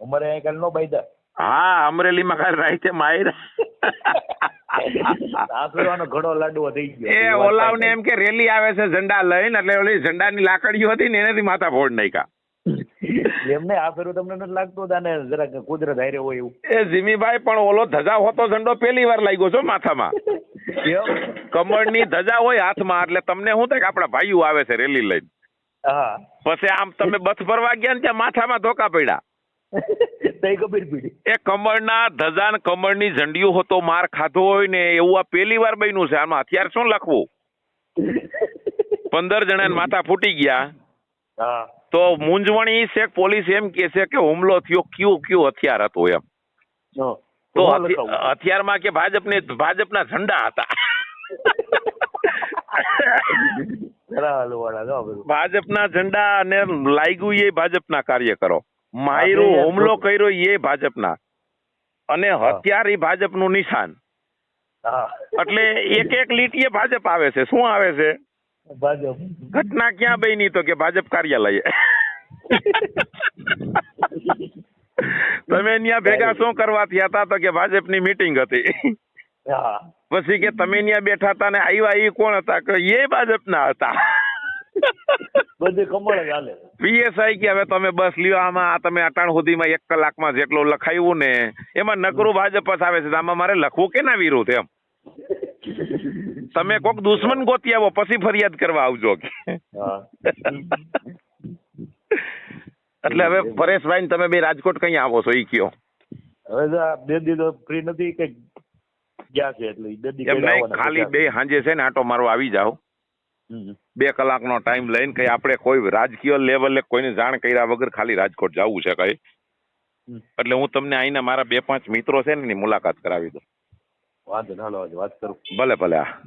અમારે અહીં કાલ નો બાયદા હા અમરેલીમાં કાલ રાઈતે માયર. આ ઘડો લાડુ થઈ ગયો. એ ઓલાવને એમ કે રેલી આવે છે ઝંડા લઈને એટલે ઓલી ઝંડાની લાકડીઓ હતી ને એનાથી માથા ફોડ નાખ્યા. એમને આ ફેરું તમને નથી લાગતું તાને જરાક કુદરત હારે હોય એવું. એ જીમીભાઈ પણ ઓલો ધજા હોતો ઝંડો પહેલી વાર લાગ્યો છો માથામાં. કેમ? કમળની ધજા હોય હાથમાં એટલે તમને શું થાય કે આપણા ભાઈઓ આવે છે રેલી લઈને. હા. પછી આમ તમે બસ ફરવા ગયા ને ત્યાં માથામાં ધોકા પડ્યા. એ કમળના ધજાન કમળની ઝંડીઓ હતો માર ખાધો હોય ને એવું આ પહેલી વાર બન્યું છે. આમાં હથિયાર શું લખવું? પંદર જણા માથા ફૂટી ગયા. તો મૂંઝવણી છે પોલીસ એમ કે છે કે હુમલો થયો કયું કયું હથિયાર હતો એમ. તો. હથિયારમાં કે ભાજપને ભાજપના ઝંડા હતા. ભાજપના ઝંડા અને લાગ્યું એ ભાજપના કાર્યકરો. માયરું હુમલો કર્યો એ ભાજપના. અને. હથિયાર એ ભાજપનું નિશાન. એટલે એક એક લીટીએ ભાજપ આવે છે. શું આવે છે? ભાજપ. ઘટના ક્યાં બની તો કે ભાજપ કાર્યાલયે. તમે ત્યાં ભેગા શું કરવા થયા હતા તો કે ભાજપની મીટિંગ હતી. પછી કે તમે ત્યાં બેઠા હતા ને આવ્યા એ કોણ હતા? કે એ ભાજપના હતા. બધે કમળ જ હાલે. પીએસઆઈ કે હવે તમે બસ લ્યો આમાં આ તમે અટાણ સુધીમાં એક કલાકમાં જેટલું લખાયું ને એમાં નકરું ભાજપ જ આવે છે. આમાં મારે લખવું કે ના વિરુદ્ધ એમ? તમે કોક દુશ્મન ગોતી આવો પછી ફરિયાદ કરવા આવજો કે. એટલે હવે પરેશભાઈ તમે બે રાજકોટ કઈ આવો છો ઈ કયો? હવે બે દીધો ફ્રી નથી કે ગયા છે એટલે કઈ ખાલી બે સાંજે છે ને આટો મારો આવી જાઓ. બે કલાકનો ટાઈમ લઈને કઈ આપણે કોઈ રાજકીય લેવલે કોઈને જાણ કર્યા વગર ખાલી રાજકોટ જવું છે કઈ. એટલે હું તમને અહીંના મારા બે પાંચ મિત્રો છે ને એની મુલાકાત કરાવી દઉં. વાંધો ના વાત કરું. ભલે ભલે હા.